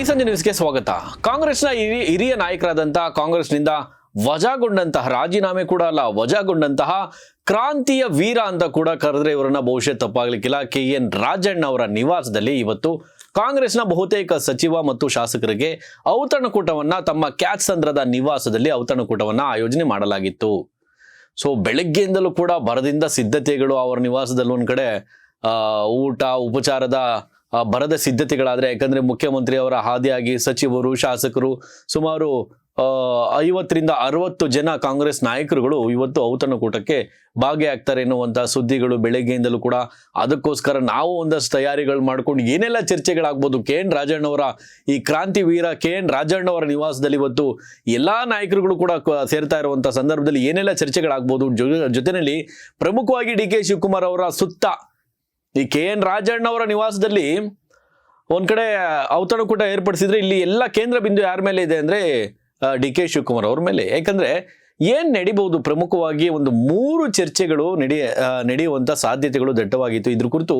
ಈ ಸಂಜೆ ನ್ಯೂಸ್ಗೆ ಸ್ವಾಗತ. ಕಾಂಗ್ರೆಸ್ನ ಹಿರಿ- ಹಿರಿಯ ನಾಯಕರಾದಂತಹ ಕಾಂಗ್ರೆಸ್ನಿಂದ ವಜಾಗೊಂಡಂತಹ ರಾಜೀನಾಮೆ ಕೂಡ ಅಲ್ಲ, ವಜಾಗೊಂಡಂತಹ ಕ್ರಾಂತಿಯ ವೀರ ಅಂತ ಕೂಡ ಕರೆದ್ರೆ ಇವರನ್ನ ಬಹುಶಃ ತಪ್ಪಾಗ್ಲಿಕ್ಕಿಲ್ಲ. ಕೆ ಎನ್ ರಾಜಣ್ಣ ಅವರ ನಿವಾಸದಲ್ಲಿ ಇವತ್ತು ಕಾಂಗ್ರೆಸ್ನ ಬಹುತೇಕ ಸಚಿವ ಮತ್ತು ಶಾಸಕರಿಗೆ ಔತಣಕೂಟವನ್ನ, ತಮ್ಮ ಕ್ಯಾತ್ಸಂದ್ರದ ನಿವಾಸದಲ್ಲಿ ಔತಣಕೂಟವನ್ನ ಆಯೋಜನೆ ಮಾಡಲಾಗಿತ್ತು. ಸೊ, ಬೆಳಗ್ಗೆಯಿಂದಲೂ ಕೂಡ ಬರದಿಂದ ಸಿದ್ಧತೆಗಳು ಅವರ ನಿವಾಸದಲ್ಲಿ ಒಂದ್ ಕಡೆ ಊಟ, ಉಪಚಾರದ ಬರದ ಸಿದ್ಧತೆಗಳಾದರೆ, ಯಾಕಂದರೆ ಮುಖ್ಯಮಂತ್ರಿ ಅವರ ಹಾದಿಯಾಗಿ ಸಚಿವರು, ಶಾಸಕರು ಸುಮಾರು ಐವತ್ತರಿಂದ ಅರವತ್ತು ಜನ ಕಾಂಗ್ರೆಸ್ ನಾಯಕರುಗಳು ಇವತ್ತು ಔತಣಕೂಟಕ್ಕೆ ಭಾಗಿಯಾಗ್ತಾರೆ ಎನ್ನುವಂಥ ಸುದ್ದಿಗಳು ಬೆಳಗ್ಗೆಯಿಂದಲೂ ಕೂಡ. ಅದಕ್ಕೋಸ್ಕರ ನಾವು ಒಂದಷ್ಟು ತಯಾರಿಗಳು ಮಾಡ್ಕೊಂಡು ಏನೆಲ್ಲ ಚರ್ಚೆಗಳಾಗ್ಬೋದು. ಕೆ ಎನ್ ರಾಜಣ್ಣವರ ಈ ಕ್ರಾಂತಿ ವೀರ ಕೆ ಎನ್ ರಾಜಣ್ಣವರ ನಿವಾಸದಲ್ಲಿ ಇವತ್ತು ಎಲ್ಲ ನಾಯಕರುಗಳು ಕೂಡ ಸೇರ್ತಾ ಇರುವಂಥ ಸಂದರ್ಭದಲ್ಲಿ ಏನೆಲ್ಲ ಚರ್ಚೆಗಳಾಗ್ಬೋದು. ಜೊ- ಜೊತೆನಲ್ಲಿ ಪ್ರಮುಖವಾಗಿ ಡಿ ಕೆ ಶಿವಕುಮಾರ್ ಅವರ ಸುತ್ತ ಈ ಕೆ ಎನ್ ರಾಜಣ್ಣವರ ನಿವಾಸದಲ್ಲಿ ಒಂದ್ ಕಡೆ ಔತಣಕೂಟ ಏರ್ಪಡಿಸಿದ್ರೆ ಇಲ್ಲಿ ಎಲ್ಲ ಕೇಂದ್ರ ಬಿಂದು ಯಾರ ಮೇಲೆ ಇದೆ ಅಂದ್ರೆ ಡಿ ಕೆ ಶಿವಕುಮಾರ್ ಅವ್ರ ಮೇಲೆ. ಯಾಕಂದ್ರೆ ಏನ್ ನಡಿಬಹುದು ಪ್ರಮುಖವಾಗಿ ಒಂದು ಮೂರು ಚರ್ಚೆಗಳು ನಡೆಯ ನಡೆಯುವಂತ ಸಾಧ್ಯತೆಗಳು ದಟ್ಟವಾಗಿತ್ತು. ಇದ್ರ ಕುರಿತು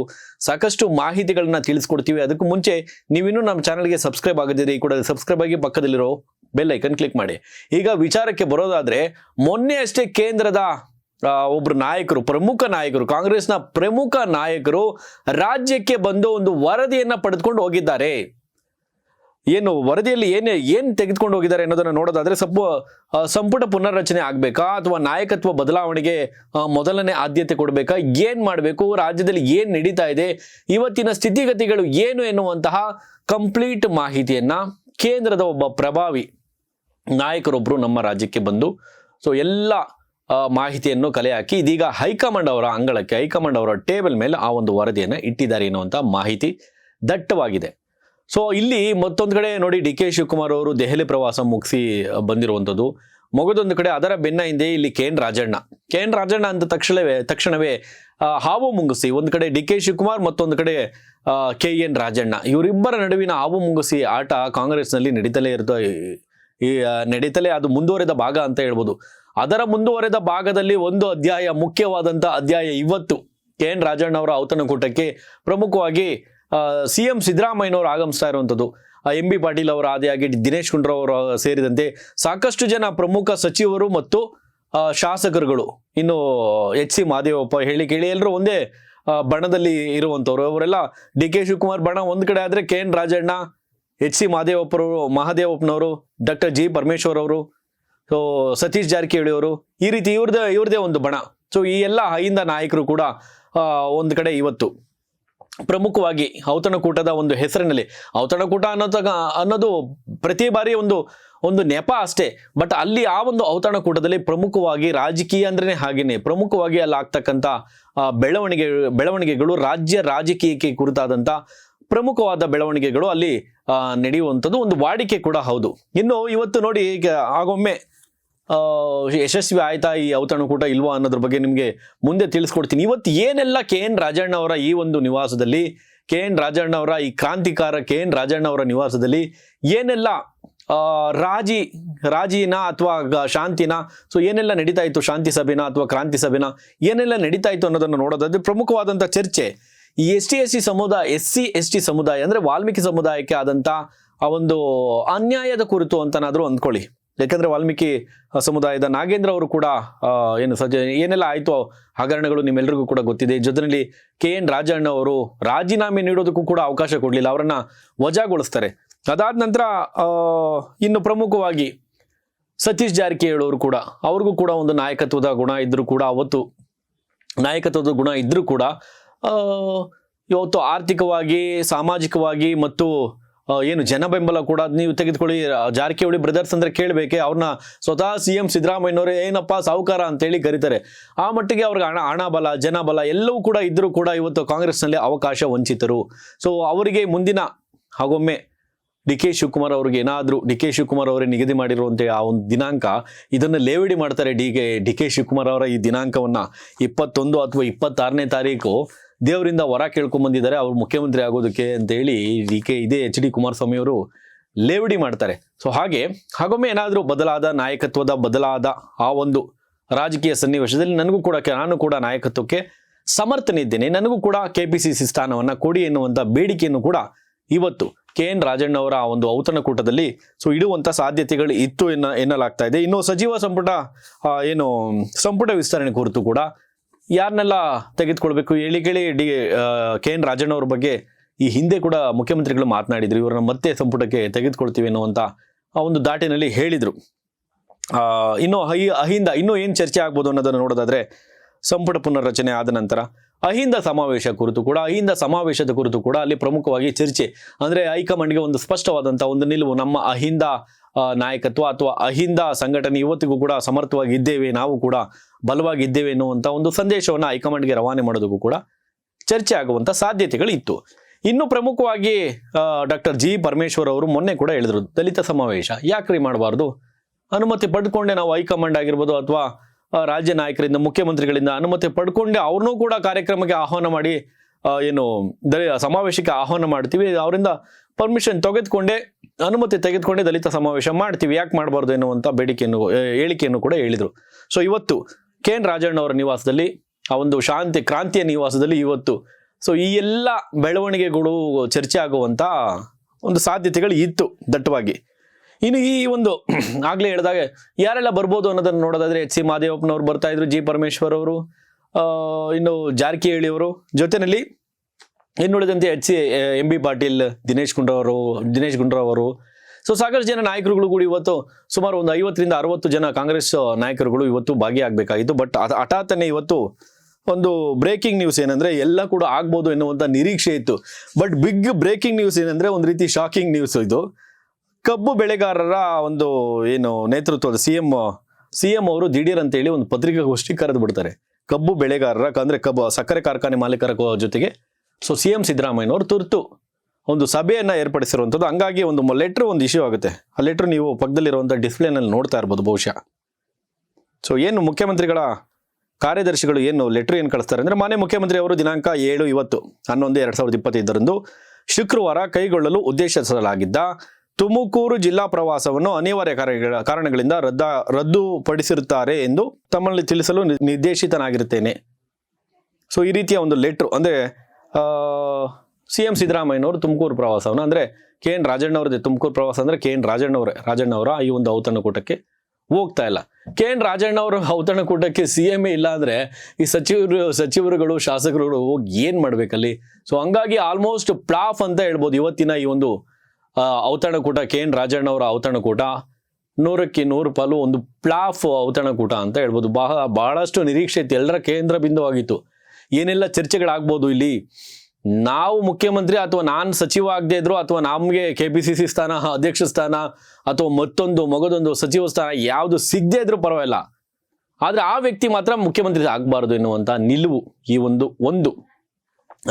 ಸಾಕಷ್ಟು ಮಾಹಿತಿಗಳನ್ನ ತಿಳಿಸ್ಕೊಡ್ತೀವಿ. ಅದಕ್ಕೂ ಮುಂಚೆ ನೀವಿನ್ನೂ ನಮ್ಮ ಚಾನಲ್ಗೆ ಸಬ್ಸ್ಕ್ರೈಬ್ ಆಗದಿದ್ದರೆ ಈ ಕೂಡ ಸಬ್ಸ್ಕ್ರೈಬ್ ಆಗಿ ಪಕ್ಕದಲ್ಲಿರೋ ಬೆಲ್ ಐಕನ್ ಕ್ಲಿಕ್ ಮಾಡಿ. ಈಗ ವಿಚಾರಕ್ಕೆ ಬರೋದಾದ್ರೆ, ಮೊನ್ನೆ ಅಷ್ಟೇ ಕೇಂದ್ರದ ಒಬ್ರು ನಾಯಕರು, ಪ್ರಮುಖ ನಾಯಕರು, ಕಾಂಗ್ರೆಸ್ನ ಪ್ರಮುಖ ನಾಯಕರು ರಾಜ್ಯಕ್ಕೆ ಬಂದು ಒಂದು ವರದಿಯನ್ನ ಪಡೆದುಕೊಂಡು ಹೋಗಿದ್ದಾರೆ. ಏನು, ವರದಿಯಲ್ಲಿ ಏನೇ, ಏನು ತೆಗೆದುಕೊಂಡು ಹೋಗಿದ್ದಾರೆ ಅನ್ನೋದನ್ನ ನೋಡೋದಾದ್ರೆ ಸಪ್ಪು ಸಂಪುಟ ಪುನರ್ರಚನೆ ಆಗಬೇಕಾ ಅಥವಾ ನಾಯಕತ್ವ ಬದಲಾವಣೆಗೆ ಮೊದಲನೇ ಆದ್ಯತೆ ಕೊಡಬೇಕಾ, ಏನು ಮಾಡಬೇಕು, ರಾಜ್ಯದಲ್ಲಿ ಏನು ನಡೀತಾ ಇದೆ, ಇವತ್ತಿನ ಸ್ಥಿತಿಗತಿಗಳು ಏನು ಎನ್ನುವಂತಹ ಕಂಪ್ಲೀಟ್ ಮಾಹಿತಿಯನ್ನ ಕೇಂದ್ರದ ಒಬ್ಬ ಪ್ರಭಾವಿ ನಾಯಕರೊಬ್ರು ನಮ್ಮ ರಾಜ್ಯಕ್ಕೆ ಬಂದು, ಸೊ ಎಲ್ಲ ಮಾಹಿತಿಯನ್ನು ಕಲೆ ಹಾಕಿ ಇದೀಗ ಹೈಕಮಾಂಡ್ ಅವರ ಅಂಗಳಕ್ಕೆ, ಹೈಕಮಾಂಡ್ ಅವರ ಟೇಬಲ್ ಮೇಲೆ ಆ ಒಂದು ವರದಿಯನ್ನು ಇಟ್ಟಿದ್ದಾರೆ ಎನ್ನುವಂಥ ಮಾಹಿತಿ ದಟ್ಟವಾಗಿದೆ. ಸೊ ಇಲ್ಲಿ ಮತ್ತೊಂದು ಕಡೆ ನೋಡಿ ಡಿ ಕೆ ಶಿವಕುಮಾರ್ ಅವರು ದೆಹಲಿ ಪ್ರವಾಸ ಮುಗಿಸಿ ಬಂದಿರುವಂಥದ್ದು ಮಗದೊಂದು ಕಡೆ ಅದರ ಬೆನ್ನ ಹಿಂದೆ ಇಲ್ಲಿ K N Rajanna. K N Rajanna ಅಂದ ತಕ್ಷಣವೇ ತಕ್ಷಣವೇ ಹಾವು ಮುಂಗುಸಿ, ಒಂದು ಕಡೆ ಡಿ ಕೆ ಶಿವಕುಮಾರ್ ಮತ್ತೊಂದು ಕಡೆ ಕೆ ಎನ್ ರಾಜಣ್ಣ. ಇವರಿಬ್ಬರ ನಡುವಿನ ಹಾವು ಮುಂಗುಸಿ ಆಟ ಕಾಂಗ್ರೆಸ್ನಲ್ಲಿ ನಡೀತಲೇ ಇರ್ತಾ, ಈ ನಡೀತಲೇ ಅದು ಮುಂದುವರೆದ ಭಾಗ ಅಂತ ಹೇಳ್ಬೋದು. ಅದರ ಮುಂದುವರೆದ ಭಾಗದಲ್ಲಿ ಒಂದು ಅಧ್ಯಾಯ ಮುಖ್ಯವಾದಂಥ ಅಧ್ಯಾಯ ಇವತ್ತು ಕೆ ಎನ್ ರಾಜಣ್ಣ ಅವರ ಔತಣಕೂಟಕ್ಕೆ ಪ್ರಮುಖವಾಗಿ ಸಿ ಎಂ ಸಿದ್ದರಾಮಯ್ಯನವರು ಆಗಮಿಸ್ತಾ ಇರುವಂಥದ್ದು. ಎಂ ಬಿ ಪಾಟೀಲ್ ಅವರ ಆದಿಯಾಗಿ ದಿನೇಶ್ ಗುಂಡ್ರಾವ್ ಅವರು ಸೇರಿದಂತೆ ಸಾಕಷ್ಟು ಜನ ಪ್ರಮುಖ ಸಚಿವರು ಮತ್ತು ಶಾಸಕರುಗಳು. ಇನ್ನು, ಎಚ್ ಸಿ ಮಹದೇವಪ್ಪ ಹೇಳಿ ಕೇಳಿ ಎಲ್ಲರೂ ಒಂದೇ ಬಣದಲ್ಲಿ ಇರುವಂಥವ್ರು. ಅವರೆಲ್ಲ ಡಿ ಕೆ ಶಿವಕುಮಾರ್ ಬಣ ಒಂದು ಕಡೆ ಆದ್ರೆ K N Rajanna, H C ಮಹದೇವಪ್ಪರವರು ಮಹಾದೇವಪ್ಪನವರು, ಡಾಕ್ಟರ್ ಜಿ. ಪರಮೇಶ್ವರ್ ಅವರು ಸೊ ಸತೀಶ್ ಜಾರಕಿಹೊಳಿ ಅವರು ಈ ರೀತಿ ಇವ್ರದೇ ಇವ್ರದೇ ಒಂದು ಬಣ. ಸೊ ಈ ಎಲ್ಲ ಹೈಯಿಂದ ನಾಯಕರು ಕೂಡ ಒಂದು ಕಡೆ ಇವತ್ತು ಪ್ರಮುಖವಾಗಿ ಔತಣಕೂಟದ ಒಂದು ಹೆಸರಿನಲ್ಲಿ, ಔತಣಕೂಟ ಅನ್ನೋದ ಅನ್ನೋದು ಪ್ರತಿ ಬಾರಿ ಒಂದು ಒಂದು ನೆಪ ಅಷ್ಟೇ. ಬಟ್ ಅಲ್ಲಿ ಆ ಒಂದು ಔತಣಕೂಟದಲ್ಲಿ ಪ್ರಮುಖವಾಗಿ ರಾಜಕೀಯ ಅಂದ್ರೆ ಹಾಗೇನೆ. ಪ್ರಮುಖವಾಗಿ ಅಲ್ಲಿ ಆಗ್ತಕ್ಕಂಥ ಬೆಳವಣಿಗೆ, ಬೆಳವಣಿಗೆಗಳು, ರಾಜ್ಯ ರಾಜಕೀಯಕ್ಕೆ ಕುರಿತಾದಂಥ ಪ್ರಮುಖವಾದ ಬೆಳವಣಿಗೆಗಳು ಅಲ್ಲಿ ನಡೆಯುವಂಥದ್ದು ಒಂದು ವಾಡಿಕೆ ಕೂಡ ಹೌದು. ಇನ್ನು ಇವತ್ತು ನೋಡಿ ಆಗೊಮ್ಮೆ ಯಶಸ್ವಿ ಆಯ್ತಾ ಈ ಔತಣಕೂಟ ಇಲ್ವಾ ಅನ್ನೋದ್ರ ಬಗ್ಗೆ ನಿಮಗೆ ಮುಂದೆ ತಿಳಿಸ್ಕೊಡ್ತೀನಿ. ಇವತ್ತು ಏನೆಲ್ಲ ಕೆ ಎನ್ ರಾಜಣ್ಣ ಅವರ ಈ ಒಂದು ನಿವಾಸದಲ್ಲಿ, ಕೆ ಎನ್ ರಾಜಣ್ಣ ಅವರ ಈ ಕ್ರಾಂತಿಕಾರ ಕೆ ಎನ್ ರಾಜಣ್ಣ ಅವರ ನಿವಾಸದಲ್ಲಿ ಏನೆಲ್ಲ ರಾಜಿ, ರಾಜಿನ ಅಥವಾ ಶಾಂತಿನ, ಸೊ ಏನೆಲ್ಲ ನಡೀತಾ ಇತ್ತು ಶಾಂತಿ ಸಭೆನ ಅಥವಾ ಕ್ರಾಂತಿ ಸಭೆನ, ಏನೆಲ್ಲ ನಡೀತಾ ಇತ್ತು ಅನ್ನೋದನ್ನು ನೋಡೋದಾದ್ರೆ ಪ್ರಮುಖವಾದಂಥ ಚರ್ಚೆ. ಈ ಎಸ್ ಟಿ ಎಸ್ ಸಿ ಸಮುದಾಯ, ಎಸ್ ಸಿ, ಎಸ್ ಟಿ ಸಮುದಾಯ ಅಂದರೆ ವಾಲ್ಮೀಕಿ ಸಮುದಾಯಕ್ಕೆ ಆದಂಥ ಆ ಒಂದು ಅನ್ಯಾಯದ ಕುರಿತು ಅಂತನಾದರೂ ಅಂದ್ಕೊಳ್ಳಿ. ಯಾಕಂದ್ರೆ ವಾಲ್ಮೀಕಿ ಸಮುದಾಯದ ನಾಗೇಂದ್ರ ಅವರು ಕೂಡ ಏನು ಸಜ ಏನೆಲ್ಲ ಆಯಿತು ಹಗರಣಗಳು ನಿಮ್ಮೆಲ್ಲರಿಗೂ ಕೂಡ ಗೊತ್ತಿದೆ. ಜೊತೆಯಲ್ಲಿ ಕೆ ಎನ್ ರಾಜಣ್ಣ ಅವರು ರಾಜೀನಾಮೆ ನೀಡೋದಕ್ಕೂ ಕೂಡ ಅವಕಾಶ ಕೊಡಲಿಲ್ಲ. ಅವರನ್ನ ವಜಾಗೊಳಿಸ್ತಾರೆ. ಅದಾದ ನಂತರ ಇನ್ನು ಪ್ರಮುಖವಾಗಿ ಸತೀಶ್ ಜಾರಕಿಹೊಳಿ ಕೂಡ, ಅವ್ರಿಗೂ ಕೂಡ ಒಂದು ನಾಯಕತ್ವದ ಗುಣ ಇದ್ದರೂ ಕೂಡ ಅವತ್ತು, ನಾಯಕತ್ವದ ಗುಣ ಇದ್ದರೂ ಕೂಡ ಇವತ್ತು ಆರ್ಥಿಕವಾಗಿ, ಸಾಮಾಜಿಕವಾಗಿ ಮತ್ತು ಏನು ಜನ ಬೆಂಬಲ ಕೂಡ ನೀವು ತೆಗೆದುಕೊಳ್ಳಿ. ಜಾರಕಿಹೊಳಿ ಬ್ರದರ್ಸ್ ಅಂದ್ರೆ ಕೇಳಬೇಕೆ. ಅವ್ರನ್ನ ಸ್ವತಃ ಸಿ ಎಂ ಸಿದ್ದರಾಮಯ್ಯನವರೇ, ಏನಪ್ಪ ಸಾಹುಕಾರ ಅಂತೇಳಿ ಕರೀತಾರೆ. ಆ ಮಟ್ಟಿಗೆ ಅವ್ರಿಗೆ ಹಣ ಹಣ ಬಲ, ಜನ ಬಲ ಎಲ್ಲವೂ ಕೂಡ ಇದ್ರೂ ಕೂಡ ಇವತ್ತು ಕಾಂಗ್ರೆಸ್ನಲ್ಲಿ ಅವಕಾಶ ವಂಚಿತರು. ಸೊ ಅವರಿಗೆ ಮುಂದಿನ, ಹಾಗೊಮ್ಮೆ ಡಿ ಕೆ ಶಿವಕುಮಾರ್ ಅವ್ರಿಗೆ ಏನಾದರೂ, ಡಿ ಕೆ ಶಿವಕುಮಾರ್ ಅವರೇ ನಿಗದಿ ಮಾಡಿರುವಂತಹ ಆ ಒಂದು ದಿನಾಂಕ, ಇದನ್ನು ಲೇವಡಿ ಮಾಡ್ತಾರೆ D K D K Shivakumar ಅವರ ಈ ದಿನಾಂಕವನ್ನ ಇಪ್ಪತ್ತೊಂದು ಅಥವಾ ಇಪ್ಪತ್ತಾರನೇ ತಾರೀಕು. ದೇವರಿಂದ ವರ ಕೇಳ್ಕೊಂಬಂದಿದ್ದಾರೆ ಅವ್ರು ಮುಖ್ಯಮಂತ್ರಿ ಆಗೋದಕ್ಕೆ ಅಂತೇಳಿ ಡಿ ಕೆ ಇದೇ ಎಚ್ ಡಿ ಕುಮಾರಸ್ವಾಮಿ ಅವರು ಲೇವಡಿ ಮಾಡ್ತಾರೆ. ಸೊ ಹಾಗೆ, ಹಾಗೊಮ್ಮೆ ಏನಾದರೂ ಬದಲಾದ ನಾಯಕತ್ವದ ಬದಲಾದ ಆ ಒಂದು ರಾಜಕೀಯ ಸನ್ನಿವೇಶದಲ್ಲಿ ನನಗೂ ಕೂಡ ನಾನು ಕೂಡ ನಾಯಕತ್ವಕ್ಕೆ ಸಮರ್ಥನಿದ್ದೇನೆ. ನನಗೂ ಕೂಡ ಕೆ ಪಿ ಸಿ ಸಿ ಸ್ಥಾನವನ್ನು ಕೊಡಿ ಎನ್ನುವಂಥ ಬೇಡಿಕೆಯನ್ನು ಕೂಡ ಇವತ್ತು ಕೆ ಎನ್ ರಾಜಣ್ಣ ಅವರ ಒಂದು ಔತಣಕೂಟದಲ್ಲಿ ಸೊ ಇಡುವಂಥ ಸಾಧ್ಯತೆಗಳು ಇತ್ತು ಎನ್ನ, ಎನ್ನಲಾಗ್ತಾ ಇದೆ. ಇನ್ನು ಸಚಿವ ಸಂಪುಟ ಏನು ಸಂಪುಟ ವಿಸ್ತರಣೆ ಕುರಿತು ಕೂಡ ಯಾರನ್ನೆಲ್ಲ ತೆಗೆದುಕೊಳ್ಬೇಕು? ಹೇಳಿ ಕೇಳಿ ಡಿ ಕೆ ಎನ್ ರಾಜಣ್ಣವ್ರ ಬಗ್ಗೆ ಈ ಹಿಂದೆ ಕೂಡ ಮುಖ್ಯಮಂತ್ರಿಗಳು ಮಾತನಾಡಿದ್ರು. ಇವರನ್ನ ಮತ್ತೆ ಸಂಪುಟಕ್ಕೆ ತೆಗೆದುಕೊಳ್ತೀವಿ ಅನ್ನುವಂತ ಆ ಒಂದು ದಾಟಿನಲ್ಲಿ ಹೇಳಿದರು. ಇನ್ನು ಅಹಿ, ಅಹಿಂದ ಇನ್ನೂ ಏನು ಚರ್ಚೆ ಆಗ್ಬೋದು ಅನ್ನೋದನ್ನು ನೋಡೋದಾದ್ರೆ ಸಂಪುಟ ಪುನರ್ರಚನೆ ಆದ ನಂತರ ಅಹಿಂದ ಸಮಾವೇಶ ಕುರಿತು ಕೂಡ, ಅಹಿಂದ ಸಮಾವೇಶದ ಕುರಿತು ಕೂಡ ಅಲ್ಲಿ ಪ್ರಮುಖವಾಗಿ ಚರ್ಚೆ. ಅಂದರೆ ಹೈಕಮಾಂಡ್ಗೆ ಒಂದು ಸ್ಪಷ್ಟವಾದಂಥ ಒಂದು ನಿಲುವು ನಮ್ಮ ಅಹಿಂದ ನಾಯಕತ್ವ ಅಥವಾ ಅಹಿಂದ ಸಂಘಟನೆ ಇವತ್ತಿಗೂ ಕೂಡ ಸಮರ್ಥವಾಗಿ ಇದ್ದೇವೆ ನಾವು ಕೂಡ ಬಲವಾಗಿದ್ದೇವೆ ಎನ್ನುವಂಥ ಒಂದು ಸಂದೇಶವನ್ನು ಹೈಕಮಾಂಡ್ಗೆ ರವಾನೆ ಮಾಡೋದಕ್ಕೂ ಕೂಡ ಚರ್ಚೆ ಆಗುವಂತ ಸಾಧ್ಯತೆಗಳಿತ್ತು. ಇನ್ನು ಪ್ರಮುಖವಾಗಿ ಡಾಕ್ಟರ್ ಜಿ ಪರಮೇಶ್ವರ್ ಅವರು ಮೊನ್ನೆ ಕೂಡ ಹೇಳಿದರು, ದಲಿತ ಸಮಾವೇಶ ಯಾಕ್ರಿ ಮಾಡಬಾರ್ದು? ಅನುಮತಿ ಪಡ್ಕೊಂಡೆ ನಾವು ಹೈಕಮಾಂಡ್ ಆಗಿರ್ಬೋದು ಅಥವಾ ರಾಜ್ಯ ನಾಯಕರಿಂದ, ಮುಖ್ಯಮಂತ್ರಿಗಳಿಂದ ಅನುಮತಿ ಪಡ್ಕೊಂಡೆ ಅವ್ರನ್ನೂ ಕೂಡ ಕಾರ್ಯಕ್ರಮಕ್ಕೆ ಆಹ್ವಾನ ಮಾಡಿ ಏನು ದಲಿ ಸಮಾವೇಶಕ್ಕೆ ಆಹ್ವಾನ ಮಾಡ್ತೀವಿ. ಅವರಿಂದ ಪರ್ಮಿಷನ್ ತೆಗೆದುಕೊಂಡೆ. ಅನುಮತಿ ತೆಗೆದುಕೊಂಡೆ ದಲಿತ ಸಮಾವೇಶ ಮಾಡ್ತೀವಿ. ಯಾಕೆ ಮಾಡಬಾರ್ದು ಎನ್ನುವಂಥ ಬೇಡಿಕೆಯನ್ನು ಹೇಳಿಕೆಯನ್ನು ಕೂಡ ಹೇಳಿದರು. ಸೊ ಇವತ್ತು ಕೆ ಎನ್ ರಾಜಣ್ಣ ಅವರ ನಿವಾಸದಲ್ಲಿ, ಆ ಒಂದು ಶಾಂತಿ, ಕ್ರಾಂತಿಯ ನಿವಾಸದಲ್ಲಿ ಇವತ್ತು ಸೊ ಈ ಎಲ್ಲ ಬೆಳವಣಿಗೆಗಳು ಚರ್ಚೆ ಆಗುವಂಥ ಒಂದು ಸಾಧ್ಯತೆಗಳು ಇತ್ತು ದಟ್ಟವಾಗಿ. ಇನ್ನು ಈ ಒಂದು ಆಗಲೇ ಹೇಳಿದಾಗ, ಯಾರೆಲ್ಲ ಬರ್ಬೋದು ಅನ್ನೋದನ್ನು ನೋಡೋದಾದ್ರೆ ಎಚ್ ಸಿ ಮಾದೇವಪ್ಪನವ್ರು ಬರ್ತಾ ಇದ್ರು, ಜಿ ಪರಮೇಶ್ವರ್ ಅವರು ಇನ್ನು ಜಾರಕಿಹೊಳಿ ಅವರು. ಜೊತೆನಲ್ಲಿ ಇನ್ನುಳಿದಂತೆ H C, M B Patil, Dinesh ಗುಂಡ್ರವರು ಅವರು, ದಿನೇಶ್ ಗುಂಡ್ರಾವ್ ಅವರು. ಸೊ ಸಾಕಷ್ಟು ಜನ ನಾಯಕರುಗಳು ಕೂಡ ಇವತ್ತು ಸುಮಾರು ಒಂದು ಐವತ್ತರಿಂದ ಅರವತ್ತು ಜನ ಕಾಂಗ್ರೆಸ್ ನಾಯಕರುಗಳು ಇವತ್ತು ಭಾಗಿಯಾಗಬೇಕಾಗಿತ್ತು ಬಟ್ ಹಠಾತ್ತನೆ ಇವತ್ತು ಒಂದು ಬ್ರೇಕಿಂಗ್ ನ್ಯೂಸ್ ಏನಂದರೆ ಎಲ್ಲ ಕೂಡ ಆಗ್ಬೋದು ಎನ್ನುವಂಥ ನಿರೀಕ್ಷೆ ಇತ್ತು. ಬಟ್ ಬಿಗ್ ಬ್ರೇಕಿಂಗ್ ನ್ಯೂಸ್ ಏನಂದರೆ ಒಂದು ರೀತಿ ಶಾಕಿಂಗ್ ನ್ಯೂಸ್ ಇದು. ಕಬ್ಬು ಬೆಳೆಗಾರರ ಒಂದು ಏನು ನೇತೃತ್ವದ ಸಿ ಎಂ ಸಿ ಎಂ ಅವರು ದಿಢೀರ್ ಅಂತೇಳಿ ಒಂದು ಪತ್ರಿಕಾಗೋಷ್ಠಿ ಕರೆದು ಬಿಡ್ತಾರೆ. ಕಬ್ಬು ಬೆಳೆಗಾರರ, ಅಂದರೆ ಕಬ್ಬು, ಸಕ್ಕರೆ ಕಾರ್ಖಾನೆ ಮಾಲೀಕರ ಜೊತೆಗೆ ಸೊ ಸಿ ಎಂ ಸಿದ್ದರಾಮಯ್ಯನವರು ತುರ್ತು. ಒಂದು ಸಭೆಯನ್ನು ಏರ್ಪಡಿಸಿರುವಂಥದ್ದು, ಹಂಗಾಗಿ ಒಂದು ಲೆಟ್ರ್ ಒಂದು ಇಶ್ಯೂ ಆಗುತ್ತೆ. ಆ ಲೆಟ್ರ್ ನೀವು ಪಕ್ಕದಲ್ಲಿರುವಂಥ ಡಿಸ್ಪ್ಲೇನಲ್ಲಿ ನೋಡ್ತಾ ಇರ್ಬೋದು ಬಹುಶಃ. ಸೊ ಏನು ಮುಖ್ಯಮಂತ್ರಿಗಳ ಕಾರ್ಯದರ್ಶಿಗಳು ಏನು ಲೆಟ್ರ್ ಏನು ಕಳಿಸ್ತಾರೆ ಅಂದರೆ, ಮಾನ್ಯ ಮುಖ್ಯಮಂತ್ರಿ ಅವರು ದಿನಾಂಕ ಏಳು ಇವತ್ತು, ಹನ್ನೊಂದು ಎರಡು ಸಾವಿರದ ಇಪ್ಪತ್ತೈದರಂದು ಶುಕ್ರವಾರ ಕೈಗೊಳ್ಳಲು ಉದ್ದೇಶಿಸಲಾಗಿದ್ದ ತುಮಕೂರು ಜಿಲ್ಲಾ ಪ್ರವಾಸವನ್ನು ಅನಿವಾರ್ಯ ಕಾರಣಗಳಿಂದ ರದ್ದ, ರದ್ದುಪಡಿಸಿರುತ್ತಾರೆ ಎಂದು ತಮ್ಮಲ್ಲಿ ತಿಳಿಸಲು ನಿರ್ದೇಶಿತನಾಗಿರುತ್ತೇನೆ. ಸೊ ಈ ರೀತಿಯ ಒಂದು ಲೆಟ್ರು ಅಂದ್ರೆ ಸಿ ಎಂ ಸಿದ್ದರಾಮಯ್ಯನವರು ತುಮಕೂರು ಪ್ರವಾಸವನ್ನು ಅಂದರೆ ಕೆ ಎನ್ ರಾಜಣ್ಣವ್ರದ್ದು ತುಮಕೂರು ಪ್ರವಾಸ ಅಂದರೆ ಕೆ ಎನ್ ರಾಜಣ್ಣವರೇ. ರಾಜಣ್ಣವರ ಈ ಒಂದು ಔತಣಕೂಟಕ್ಕೆ ಹೋಗ್ತಾ ಇಲ್ಲ. ಕೆ ಎನ್ ರಾಜಣ್ಣವರು ಔತಣಕೂಟಕ್ಕೆ ಸಿ ಎಂ ಇಲ್ಲ ಅಂದರೆ ಈ ಸಚಿವರು, ಸಚಿವರುಗಳು, ಶಾಸಕರುಗಳು ಹೋಗಿ ಏನು ಮಾಡಬೇಕಲ್ಲಿ? ಸೊ ಹಂಗಾಗಿ ಆಲ್ಮೋಸ್ಟ್ ಪ್ಲಾಫ್ ಅಂತ ಹೇಳ್ಬೋದು ಇವತ್ತಿನ ಈ ಒಂದು ಔತಣಕೂಟ ಕೆ ಎನ್ ರಾಜಣ್ಣವರ ಔತಣಕೂಟ ನೂರಕ್ಕೆ ನೂರು ಪಾಲು ಒಂದು ಪ್ಲಾಫ್ ಔತಣಕೂಟ ಅಂತ ಹೇಳ್ಬೋದು. ಬಹಳ ಬಹಳಷ್ಟು ನಿರೀಕ್ಷೆ ಇತ್ತು. ಎಲ್ಲರ ಕೇಂದ್ರ ಬಿಂದುವಾಗಿತ್ತು. ಏನೆಲ್ಲ ಚರ್ಚೆಗಳಾಗ್ಬೋದು ಇಲ್ಲಿ? ನಾವು ಮುಖ್ಯಮಂತ್ರಿ ಅಥವಾ ನಾನು ಸಚಿವ ಆಗದೆ ಇದ್ರು ಅಥವಾ ನಮಗೆ ಕೆ ಪಿ ಸಿ ಸಿ ಸ್ಥಾನ, ಅಧ್ಯಕ್ಷ ಸ್ಥಾನ ಅಥವಾ ಮತ್ತೊಂದು ಮಗದೊಂದು ಸಚಿವ ಸ್ಥಾನ ಯಾವುದು ಸಿಗದೇ ಇದ್ರೂ ಪರವಾಗಿಲ್ಲ. ಆದರೆ ಆ ವ್ಯಕ್ತಿ ಮಾತ್ರ ಮುಖ್ಯಮಂತ್ರಿ ಆಗಬಾರ್ದು ಎನ್ನುವಂಥ ನಿಲುವು ಈ ಒಂದು ಒಂದು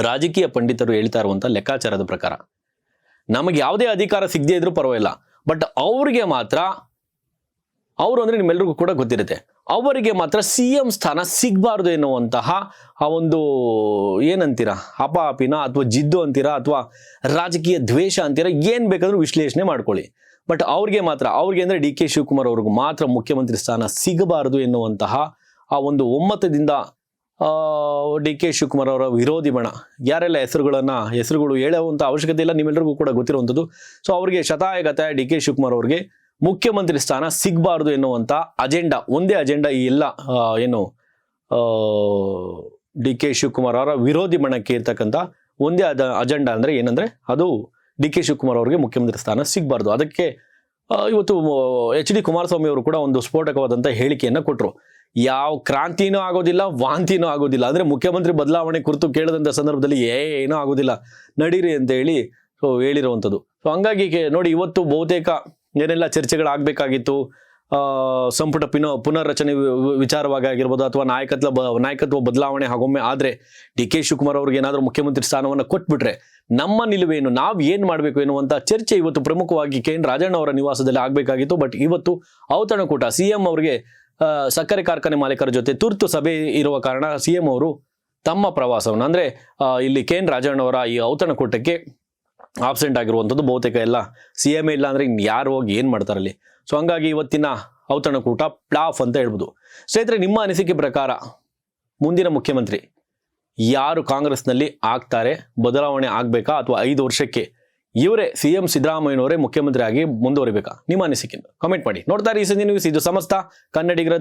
ರಾಜಕೀಯ ಪಂಡಿತರು ಹೇಳ್ತಾ ಇರುವಂಥ ಲೆಕ್ಕಾಚಾರದ ಪ್ರಕಾರ. ನಮಗೆ ಯಾವುದೇ ಅಧಿಕಾರ ಸಿಗದೇ ಇದ್ರೂ ಪರವಾಗಿಲ್ಲ. ಬಟ್ ಅವ್ರಿಗೆ ಮಾತ್ರ, ಅವರು ಅಂದರೆ ನಿಮ್ಮೆಲ್ರಿಗೂ ಕೂಡ ಗೊತ್ತಿರುತ್ತೆ. ಅವರಿಗೆ ಮಾತ್ರ ಸಿ ಎಂ ಸ್ಥಾನ ಸಿಗಬಾರ್ದು ಎನ್ನುವಂತಹ ಆ ಒಂದು ಏನಂತೀರಾ ಅಪಾಪಿನ ಅಥವಾ ಜಿದ್ದು ಅಂತೀರಾ ಅಥವಾ ರಾಜಕೀಯ ದ್ವೇಷ ಅಂತೀರಾ ಏನು ಬೇಕಾದರೂ ವಿಶ್ಲೇಷಣೆ ಮಾಡ್ಕೊಳ್ಳಿ. ಬಟ್ ಅವ್ರಿಗೆ ಮಾತ್ರ, ಅವ್ರಿಗೆ ಅಂದರೆ ಡಿ ಕೆ ಶಿವಕುಮಾರ್ ಅವ್ರಿಗೆ ಮಾತ್ರ ಮುಖ್ಯಮಂತ್ರಿ ಸ್ಥಾನ ಸಿಗಬಾರದು ಎನ್ನುವಂತಹ ಆ ಒಂದು ಒಮ್ಮತದಿಂದ ಡಿ ಕೆ ಶಿವಕುಮಾರ್ ಅವರ ವಿರೋಧಿ ಬಣ. ಯಾರೆಲ್ಲ ಹೆಸರುಗಳನ್ನ, ಹೆಸರುಗಳು ಹೇಳುವಂತ ಅವಶ್ಯಕತೆ ಇಲ್ಲ ನಿಮ್ಮೆಲ್ಲರಿಗೂ ಕೂಡ ಗೊತ್ತಿರುವಂಥದ್ದು. ಸೊ ಅವರಿಗೆ ಶತಾಯಗತ ಡಿ ಕೆ ಶಿವಕುಮಾರ್ ಅವರಿಗೆ ಮುಖ್ಯಮಂತ್ರಿ ಸ್ಥಾನ ಸಿಗಬಾರ್ದು ಎನ್ನುವಂಥ ಅಜೆಂಡಾ, ಒಂದೇ ಅಜೆಂಡಾ ಈ ಎಲ್ಲ ಏನು ಡಿ ಕೆ ಶಿವಕುಮಾರ್ ಅವರ ವಿರೋಧಿ ಬಣಕ್ಕೆ ಇರ್ತಕ್ಕಂಥ ಒಂದೇ ಅದ ಅಜೆಂಡಾ ಅಂದ್ರೆ ಏನಂದ್ರೆ ಅದು ಡಿ ಕೆ ಶಿವಕುಮಾರ್ ಅವರಿಗೆ ಮುಖ್ಯಮಂತ್ರಿ ಸ್ಥಾನ ಸಿಗಬಾರ್ದು. ಅದಕ್ಕೆ ಇವತ್ತು ಎಚ್ ಡಿ ಕುಮಾರಸ್ವಾಮಿ ಅವರು ಕೂಡ ಒಂದು ಸ್ಫೋಟಕವಾದಂಥ ಹೇಳಿಕೆಯನ್ನ ಕೊಟ್ಟರು ಯಾವ ಕ್ರಾಂತಿನೂ ಆಗೋದಿಲ್ಲ, ವಾಂತಿನೂ ಆಗೋದಿಲ್ಲ. ಅಂದ್ರೆ ಮುಖ್ಯಮಂತ್ರಿ ಬದಲಾವಣೆ ಕುರಿತು ಕೇಳಿದಂಥ ಸಂದರ್ಭದಲ್ಲಿ ಏನೂ ಆಗೋದಿಲ್ಲ. ನಡೀರಿ ಅಂತ ಹೇಳಿ, ಸೊ ಹೇಳಿರುವಂಥದ್ದು ಸೊ, ಹಂಗಾಗಿ ನೋಡಿ, ಇವತ್ತು ಬಹುತೇಕ ಏನೆಲ್ಲ ಚರ್ಚೆಗಳಾಗಬೇಕಾಗಿತ್ತು? ಸಂಪುಟ ಪಿನ, ಪುನರ್ರಚನೆ ವಿಚಾರವಾಗಿ ಆಗಿರ್ಬೋದು ಅಥವಾ ನಾಯಕತ್ವ ಬ, ನಾಯಕತ್ವ ಬದಲಾವಣೆ ಹಾಗೊಮ್ಮೆ ಆದರೆ ಡಿ ಕೆ ಶಿವಕುಮಾರ್ ಅವ್ರಿಗೆ ಏನಾದರೂ ಮುಖ್ಯಮಂತ್ರಿ ಸ್ಥಾನವನ್ನು ಕೊಟ್ಬಿಟ್ರೆ ನಮ್ಮ ನಿಲುವೇನು ನಾವು ಏನು ಮಾಡಬೇಕು ಎನ್ನುವಂಥ ಚರ್ಚೆ ಇವತ್ತು ಪ್ರಮುಖವಾಗಿ ಕೆ ಎನ್ ರಾಜಣ್ಣ ಅವರ ನಿವಾಸದಲ್ಲಿ ಆಗಬೇಕಾಗಿತ್ತು. ಬಟ್ ಇವತ್ತು ಔತಣಕೂಟ ಸಿ ಎಂ ಅವರಿಗೆ ಸಕ್ಕರೆ ಕಾರ್ಖಾನೆ ಮಾಲೀಕರ ಜೊತೆ ತುರ್ತು ಸಭೆ ಇರುವ ಕಾರಣ ಸಿ ಎಂ ಅವರು ತಮ್ಮ ಪ್ರವಾಸವನ್ನು, ಅಂದರೆ ಇಲ್ಲಿ ಕೆ ಎನ್ ರಾಜಣ್ಣವರ ಈ ಔತಣಕೂಟಕ್ಕೆ ಆಬ್ಸೆಂಟ್ ಆಗಿರುವಂಥದ್ದು ಬಹುತೇಕ ಎಲ್ಲ ಸಿ ಎಂ ಇಲ್ಲ ಅಂದರೆ ಯಾರು ಹೋಗಿ ಏನು ಮಾಡ್ತಾರಲ್ಲಿ ಸೊ ಹಂಗಾಗಿ ಇವತ್ತಿನ ಔತಣಕೂಟ ಪ್ಲಾಫ್ ಅಂತ ಹೇಳ್ಬೋದು. ಸ್ನೇಹಿತರೆ, ನಿಮ್ಮ ಅನಿಸಿಕೆ ಪ್ರಕಾರ ಮುಂದಿನ ಮುಖ್ಯಮಂತ್ರಿ ಯಾರು ಕಾಂಗ್ರೆಸ್ನಲ್ಲಿ ಆಗ್ತಾರೆ, ಬದಲಾವಣೆ ಆಗಬೇಕಾ ಅಥವಾ ಐದು ವರ್ಷಕ್ಕೆ ಇವರೇ ಸಿ ಎಂ ಸಿದ್ದರಾಮಯ್ಯನವರೇ ಮುಖ್ಯಮಂತ್ರಿ ಆಗಿ ಮುಂದುವರಿಬೇಕಾ? ನಿಮ್ಮ ಅನಿಸಿಕೆ ಕಮೆಂಟ್ ಮಾಡಿ. ನೋಡ್ತಾರೆ ಈ ಸಂಜೆ ನ್ಯೂಸ್ ಇದು ಸಮಸ್ತ ಕನ್ನಡಿಗರ